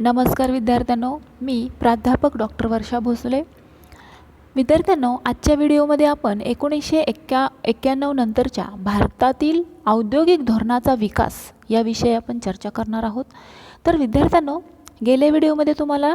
नमस्कार विद्यार्थ्यांनो मी प्राध्यापक डॉक्टर वर्षा भोसले. विद्यार्थ्यांनो आजच्या व्हिडिओमध्ये आपण एकोणीसशे एक्क्या एक्क्याण्णव नंतरच्या भारतातील औद्योगिक धोरणाचा विकास याविषयी आपण चर्चा करणार आहोत. तर विद्यार्थ्यांनो गेल्या व्हिडिओमध्ये तुम्हाला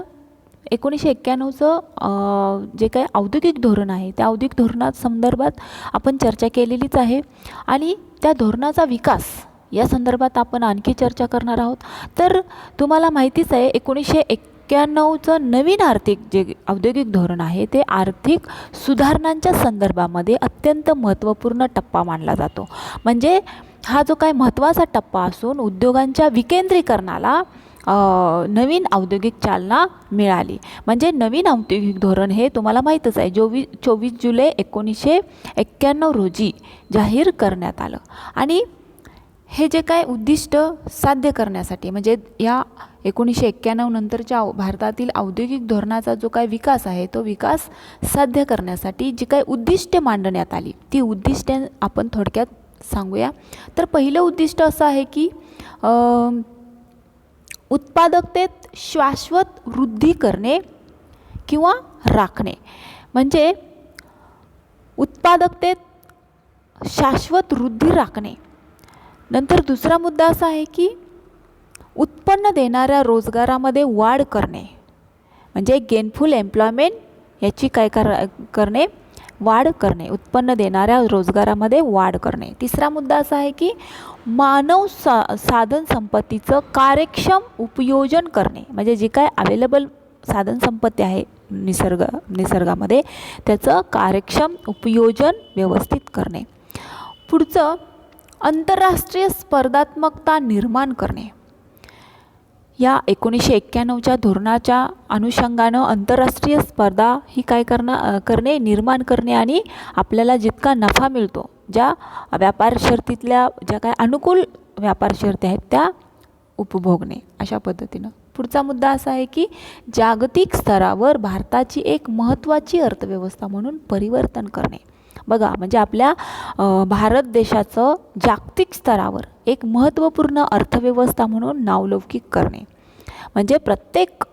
एकोणीसशे एक्क्याण्णवचं जे काही औद्योगिक धोरण आहे त्या औद्योगिक धोरणासंदर्भात आपण चर्चा केलेलीच आहे. आणि त्या धोरणाचा विकास या संदर्भात आपण आणखी चर्चा करणार आहोत. तर तुम्हाला माहितीच आहे एकोणीसशे एक्क्याण्णवचं नवीन आर्थिक जे औद्योगिक धोरण आहे ते आर्थिक सुधारणांच्या संदर्भामध्ये अत्यंत महत्त्वपूर्ण टप्पा मानला जातो. म्हणजे हा जो काय महत्त्वाचा टप्पा असून उद्योगांच्या विकेंद्रीकरणाला नवीन औद्योगिक चालना मिळाली. म्हणजे नवीन औद्योगिक धोरण हे तुम्हाला माहीतच आहे जोवी चोवीस जुलै एकोणीसशे एक्क्याण्णव रोजी जाहीर करण्यात आलं. आणि हे जे काय उद्दिष्ट साध्य करण्यासाठी म्हणजे या एकोणीसशे एक्क्याण्णव नंतरच्या औ- भारतातील औद्योगिक धोरणाचा जो काय विकास आहे तो विकास साध्य करण्यासाठी जी काही उद्दिष्टे मांडण्यात आली ती उद्दिष्टे आपण थोडक्यात सांगूया. तर पहिलं उद्दिष्ट असं आहे की उत्पादकतेत शाश्वत वृद्धी करणे किंवा राखणे. म्हणजे उत्पादकतेत शाश्वत वृद्धी राखणे. नंतर दुसरा मुद्दा असा आहे की उत्पन्न देणाऱ्या रोजगारामध्ये वाढ करणे. म्हणजे गेनफुल एम्प्लॉयमेंट याची काय कर करणे? वाढ करणे. उत्पन्न देणाऱ्या रोजगारामध्ये वाढ करणे. तिसरा मुद्दा असा आहे की मानव सा साधन संपत्तीचं कार्यक्षम उपयोजन करणे. म्हणजे जे काय अवेलेबल साधन संपत्ती आहे निसर्ग निसर्गामध्ये त्याचं कार्यक्षम उपयोजन व्यवस्थित करणे. पुढचं आंतरराष्ट्रीय स्पर्धात्मकता निर्माण करणे. या एकोणीसशे एक्क्याण्णवच्या धोरणाच्या अनुषंगानं आंतरराष्ट्रीय स्पर्धा ही काय करणं करणे निर्माण करणे आणि आपल्याला जितका नफा मिळतो ज्या व्यापार शर्तीतल्या ज्या काय अनुकूल व्यापार शर्ती आहेत त्या उपभोगणे अशा पद्धतीनं. पुढचा मुद्दा असा आहे की जागतिक स्तरावर भारताची एक महत्त्वाची अर्थव्यवस्था म्हणून परिवर्तन करणे. बघा म्हणजे आपल्या भारत देशाचं जागतिक स्तरावर एक महत्त्वपूर्ण अर्थव्यवस्था म्हणून नावलौकिक करणे. म्हणजे प्रत्येक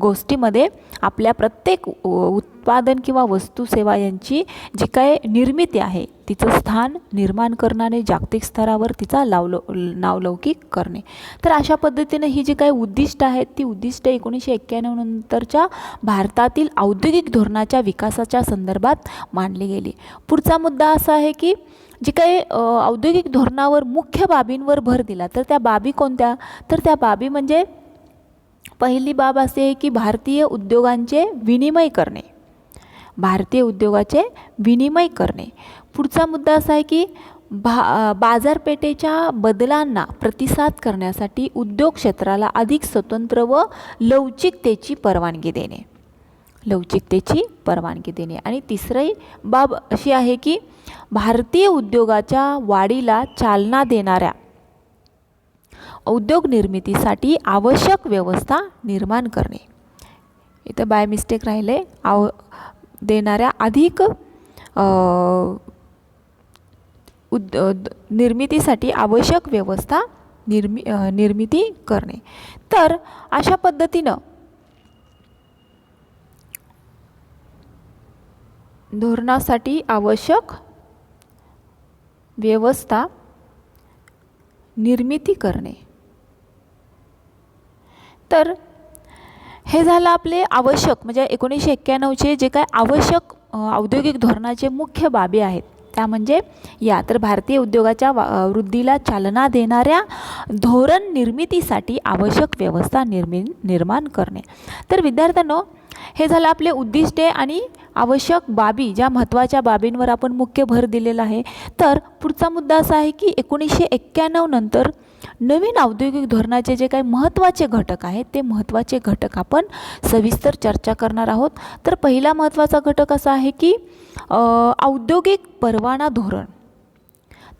गोष्टीमध्ये आपल्या प्रत्येक उ- उत्पादन किंवा वस्तू सेवा यांची जी काय निर्मिती आहे तिचं स्थान निर्माण करणारे जागतिक स्तरावर तिचा लावलो नावलौकिक करणे. तर अशा पद्धतीनं ही जी काही उद्दिष्ट आहेत ती उद्दिष्ट एकोणीसशे एक्क्याण्णव नंतरच्या भारतातील औद्योगिक धोरणाच्या विकासाच्या संदर्भात मांडली गेली. पुढचा मुद्दा असा आहे की जी काही औद्योगिक धोरणावर मुख्य बाबींवर भर दिला तर त्या बाबी कोणत्या? तर त्या बाबी म्हणजे पहिली बाब असे आहे की भारतीय उद्योगांचे विनिमय करणे. भारतीय उद्योगाचे विनिमय करणे. पुढचा मुद्दा असा आहे की भा बाजारपेठेच्या बदलांना प्रतिसाद करण्यासाठी उद्योग क्षेत्राला अधिक स्वतंत्र व लवचिकतेची परवानगी देणे. लवचिकतेची परवानगी देणे. आणि तिसरी बाब अशी आहे की भारतीय उद्योगाच्या वाढीला चालना देणाऱ्या उद्योग निर्मितीसाठी आवश्यक व्यवस्था निर्माण करणे. इथं बाय मिस्टेक राहिले. आव देणाऱ्या अधिक उद निर्मितीसाठी आवश्यक व्यवस्था निर्मि निर्मिती करणे. तर अशा पद्धतीनं धोरणासाठी आवश्यक व्यवस्था निर्मिती करणे. तर हे झालं आपले आवश्यक म्हणजे एकोणीसशे एक्क्याण्णवचे जे काय आवश्यक औद्योगिक धोरणाचे मुख्य बाबी आहेत त्या म्हणजे या. तर भारतीय उद्योगाच्या वा वृद्धीला चालना देणाऱ्या धोरण निर्मितीसाठी आवश्यक व्यवस्था निर्मि निर्माण करणे. तर विद्यार्थ्यांनो हे झालं आपले उद्दिष्टे आणि आवश्यक बाबी ज्या महत्त्वाच्या बाबींवर आपण मुख्य भर दिलेला आहे. तर पुढचा मुद्दा असा आहे की एकोणीसशे एक्क्याण्णव नंतर नवीन औद्योगिक धोरणाचे जे काही महत्त्वाचे घटक आहेत ते महत्त्वाचे घटक आपण सविस्तर चर्चा करणार आहोत. तर पहिला महत्त्वाचा घटक असा आहे की औद्योगिक परवाना धोरण.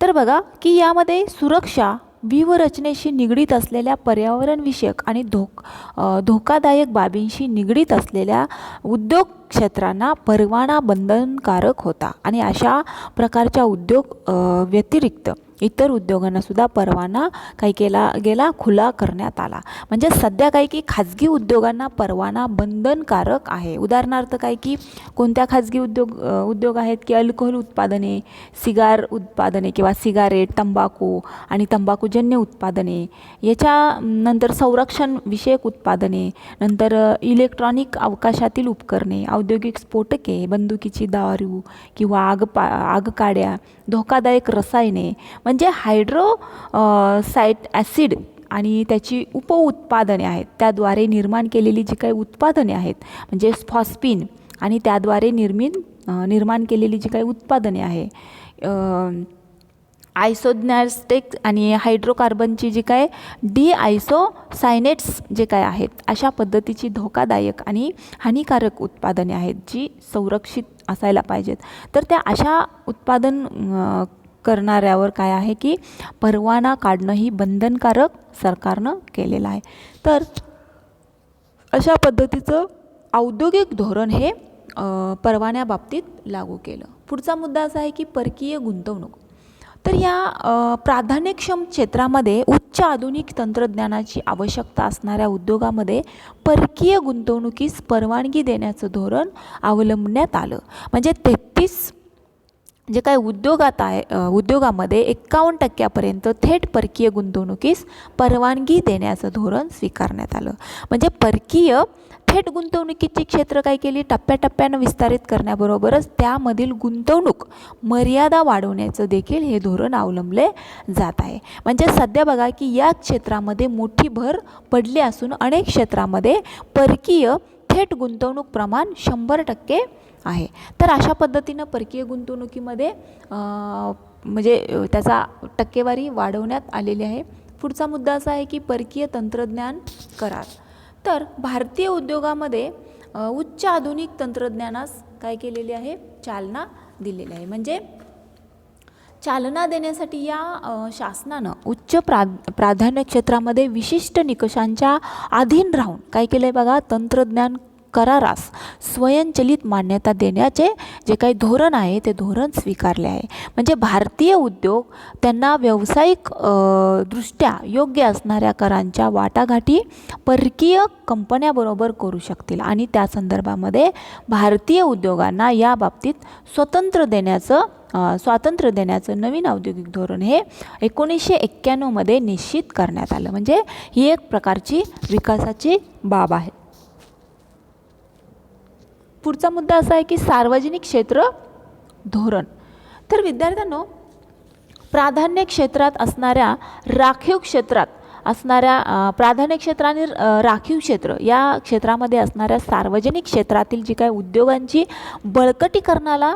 तर बघा की यामध्ये सुरक्षा व्यूहरचनेशी निगडीत असलेल्या पर्यावरणविषयक आणि धोक धोकादायक बाबींशी निगडीत असलेल्या उद्योग क्षेत्रांना परवाना बंधनकारक होता आणि अशा प्रकारच्या उद्योग व्यतिरिक्त इतर उद्योगांनासुद्धा परवाना काही केला गेला खुला करण्यात आला. म्हणजे सध्या काय की खाजगी उद्योगांना परवाना बंधनकारक आहे. उदाहरणार्थ काय की कोणत्या खाजगी उद्योग उद्योग आहेत की अल्कोहोल उत्पादने सिगार उत्पादने किंवा सिगारेट तंबाखू आणि तंबाखूजन्य उत्पादने याच्या नंतर संरक्षण विषयक उत्पादने नंतर इलेक्ट्रॉनिक अवकाशातील उपकरणे औद्योगिक स्फोटके बंदुकीची दारू किंवा आग पा आगकाड्या धोकादायक रसायने. म्हणजे हायड्रो साईट ॲसिड आणि त्याची उपउत्पादने आहेत. त्याद्वारे निर्माण केलेली जी काही उत्पादने आहेत म्हणजे फॉस्पिन आणि त्याद्वारे निर्मित निर्माण केलेली जी काही उत्पादने आहे अ, आयसोज्ञॅस्टिक आणि हायड्रोकार्बनची जी काय डी आयसोसायनेट्स जे काय आहेत अशा पद्धतीची धोकादायक आणि हानिकारक उत्पादने आहेत जी संरक्षित असायला पाहिजेत. तर त्या अशा उत्पादन करणाऱ्यावर काय आहे की परवाना काढणं ही बंधनकारक सरकारनं केलेलं आहे. तर अशा पद्धतीचं औद्योगिक धोरण हे परवान्याबाबतीत लागू केलं. पुढचा मुद्दा असा आहे की परकीय गुंतवणूक. तर या प्राधान्यक्षम क्षेत्रामध्ये उच्च आधुनिक तंत्रज्ञानाची आवश्यकता असणाऱ्या उद्योगामध्ये परकीय गुंतवणुकीस परवानगी देण्याचं धोरण अवलंबण्यात आलं. म्हणजे तेहतीस जे काय उद्योगात आहे उद्योगामध्ये एक्कावन्न टक्क्यापर्यंत थेट परकीय गुंतवणुकीस परवानगी देण्याचं धोरण स्वीकारण्यात आलं. म्हणजे परकीय थेट गुंतवणुकीची क्षेत्र काय केली? टप्प्याटप्प्यानं विस्तारित करण्याबरोबरच त्यामधील गुंतवणूक मर्यादा वाढवण्याचं देखील हे धोरण अवलंबले जात आहे. म्हणजे सध्या बघा की या क्षेत्रामध्ये मोठी भर पडली असून अनेक क्षेत्रामध्ये परकीय थेट गुंतवणूक प्रमाण शंभर टक्के आहे. तर अशा पद्धतीनं परकीय गुंतवणुकीमध्ये म्हणजे त्याचा टक्केवारी वाढवण्यात आलेली आहे. पुढचा मुद्दा असा आहे की परकीय तंत्रज्ञान करार. तर भारतीय उद्योगामध्ये उच्च आधुनिक तंत्रज्ञानास काय केलेली आहे? चालना दिलेली आहे. म्हणजे चालना देण्यासाठी या शासनानं उच्च प्रा प्राधान्य क्षेत्रामध्ये विशिष्ट निकषांच्या अधीन राहून काय केलं आहे बघा? तंत्रज्ञान करारास स्वयंचलित मान्यता देण्याचे जे काही धोरण आहे ते धोरण स्वीकारले आहे. म्हणजे भारतीय उद्योग त्यांना व्यावसायिक दृष्ट्या योग्य असणाऱ्या करांच्या वाटाघाटी परकीय कंपन्याबरोबर करू शकतील आणि त्या संदर्भामध्ये भारतीय उद्योगांना या बाबतीत स्वतंत्र देण्याचं स्वातंत्र्य देण्याचं नवीन औद्योगिक धोरण हे एकोणीसशे एक्क्याण्णवमध्ये निश्चित करण्यात आलं. म्हणजे ही एक प्रकारची विकासाची बाब आहे. पुढचा मुद्दा असा आहे की सार्वजनिक क्षेत्र धोरण. तर विद्यार्थ्यांनो प्राधान्य क्षेत्रात असणाऱ्या राखीव क्षेत्रात असणाऱ्या प्राधान्य क्षेत्र आणि राखीव क्षेत्र या क्षेत्रामध्ये असणाऱ्या सार्वजनिक क्षेत्रातील जी काय उद्योगांची बळकटीकरणाला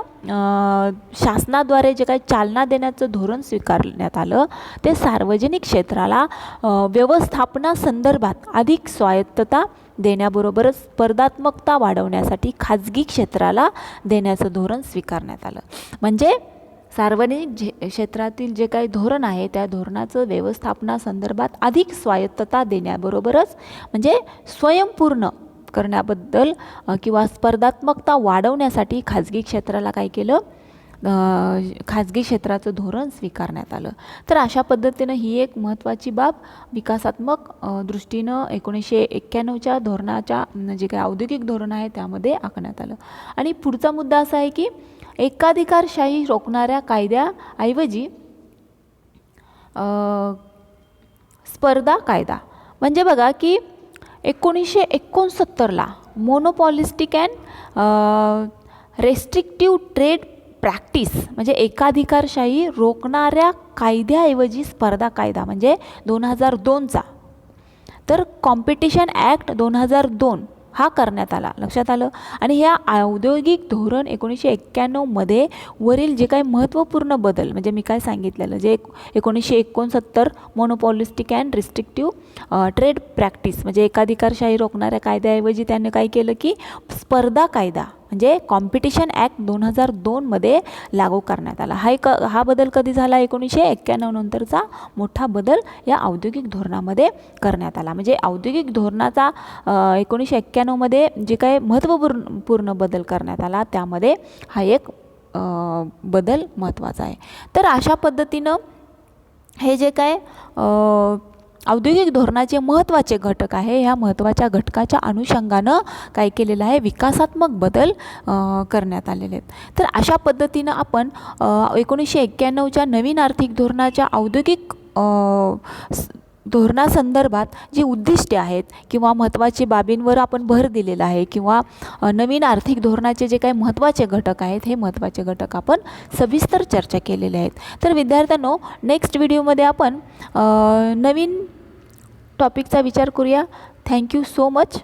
शासनाद्वारे जे काही चालना देण्याचं धोरण स्वीकारण्यात आलं ते सार्वजनिक क्षेत्राला व्यवस्थापना व्यवस्थापनासंदर्भात अधिक स्वायत्तता देण्याबरोबरच स्पर्धात्मकता वाढवण्यासाठी खाजगी क्षेत्राला देण्याचं धोरण स्वीकारण्यात आलं. म्हणजे सार्वजनिक जे क्षेत्रातील जे काही धोरण आहे त्या धोरणाचं व्यवस्थापनासंदर्भात अधिक स्वायत्तता देण्याबरोबरच म्हणजे स्वयंपूर्ण करण्याबद्दल किंवा स्पर्धात्मकता वाढवण्यासाठी खाजगी क्षेत्राला काय केलं? खाजगी क्षेत्राचं धोरण स्वीकारण्यात आलं. तर अशा पद्धतीनं ही एक महत्त्वाची बाब विकासात्मक दृष्टीनं एकोणीसशे एक्क्याण्णवच्या धोरणाच्या म्हणजे जे काही औद्योगिक धोरण आहे त्यामध्ये आखण्यात आलं. आणि पुढचा मुद्दा असा आहे की एकाधिकारशाही रोखणाऱ्या कायद्याऐवजी स्पर्धा कायदा. म्हणजे बघा की एकोणीसशे एकोणसत्तरला monopolistic and restrictive trade practice म्हणजे एकाधिकारशाही रोखणाऱ्या कायद्याऐवजी स्पर्धा कायदा म्हणजे दोन हजार दोनचा. तर कॉम्पिटिशन ॲक्ट दोन हजार दोन हा करण्यात आला. लक्षात आलं? आणि ह्या औद्योगिक धोरण एकोणीसशे एक्क्याण्णवमध्ये वरील जे काही महत्त्वपूर्ण बदल म्हणजे मी काय सांगितलेलं जे एक एकोणीसशे एकोणसत्तर monopolistic and restrictive trade practice म्हणजे एकाधिकारशाही रोखणाऱ्या कायद्याऐवजी त्यानं काय केलं की स्पर्धा कायदा म्हणजे कॉम्पिटिशन ॲक्ट दोन हजार दोनमध्ये लागू करण्यात आला. हा एक हा बदल कधी झाला एकोणीसशे एक्क्याण्णव नंतरचा? मोठा बदल या औद्योगिक धोरणामध्ये करण्यात आला. म्हणजे औद्योगिक धोरणाचा एकोणीसशे एक्क्याण्णवमध्ये जे काही महत्त्वपूर्ण पूर्ण बदल करण्यात आला त्यामध्ये हा एक बदल महत्त्वाचा आहे. तर अशा पद्धतीनं हे जे काय औद्योगिक धोरणाचे महत्त्वाचे घटक आहे. ह्या महत्त्वाच्या घटकाच्या अनुषंगानं काय केलेलं आहे? विकासात्मक बदल करण्यात आलेले आहेत. तर अशा पद्धतीनं आपण एकोणीसशे एक्क्याण्णवच्या नवीन आर्थिक धोरणाच्या औद्योगिक धोरणासंदर्भात जी उद्दिष्टे आहेत किंवा महत्त्वाची बाबींवर आपण भर दिलेला आहे किंवा नवीन आर्थिक धोरणाचे जे काही महत्त्वाचे घटक आहेत हे महत्त्वाचे घटक आपण सविस्तर चर्चा केलेले आहेत. तर विद्यार्थ्यांनो नेक्स्ट व्हिडिओमध्ये आपण नवीन टॉपिकचा विचार करूया. Thank you so much